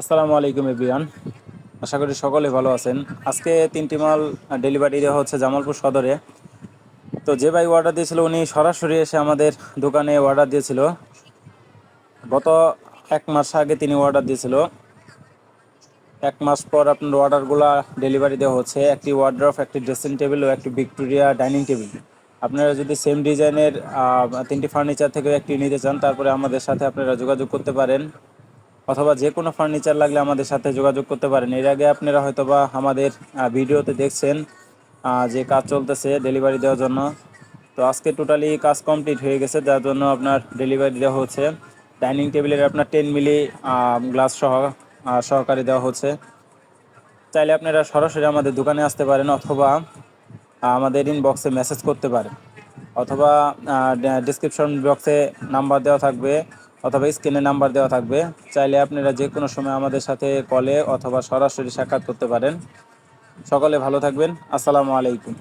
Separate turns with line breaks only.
আসসালামু আলাইকুম এভিয়ান আশা করি সকলে ভালো আছেন। আজকে তিনটি মাল ডেলিভারি দেওয়া হচ্ছে জামালপুর সদরে। তো যে ভাই অর্ডার দিয়েছিল, উনি সরাসরি এসে আমাদের দোকানে অর্ডার দিয়েছিল। গত এক মাস আগে তিনি অর্ডার দিয়েছিল। এক মাস পর আপনার অর্ডারগুলো ডেলিভারি দেওয়া হচ্ছে। একটি ওয়ার্ড্রফ একটি ড্রেসিং টেবিল ও একটি ভিক্টোরিয়া ডাইনিং টেবিল আপনারা যদি সেম ডিজাইনের তিনটি ফার্নিচার থেকে একটি নিতে চান, তারপরে আমাদের সাথে আপনারা যোগাযোগ করতে পারেন। অথবা যে কোনো ফার্নিচার লাগলে আমাদের সাথে যোগাযোগ করতে পারেন। এর আগে আপনারা হয়তোবা আমাদের ভিডিওতে দেখছেন যে কাজ চলতেছে ডেলিভারি দেওয়ার জন্য। তো আজকে টোটালি কাজ কমপ্লিট হয়ে গেছে, যার জন্য আপনার ডেলিভারি দেওয়া হচ্ছে। ডাইনিং টেবিলের আপনার টেন মিলি গ্লাস সহ সহকারে দেওয়া হচ্ছে। চাইলে আপনারা সরাসরি আমাদের দোকানে আসতে পারেন অথবা আমাদের ইনবক্সে মেসেজ করতে পারেন। অথবা ডিসক্রিপশন বক্সে নাম্বার দেওয়া থাকবে। অথবা স্ক্রিনে নাম্বার দেওয়া থাকবে। চাইলে আপনারা যে কোনো সময় আমাদের সাথে কলে অথবা সরাসরি সাক্ষাৎ করতে পারেন। সকলে ভালো থাকবেন। আসসালামু আলাইকুম।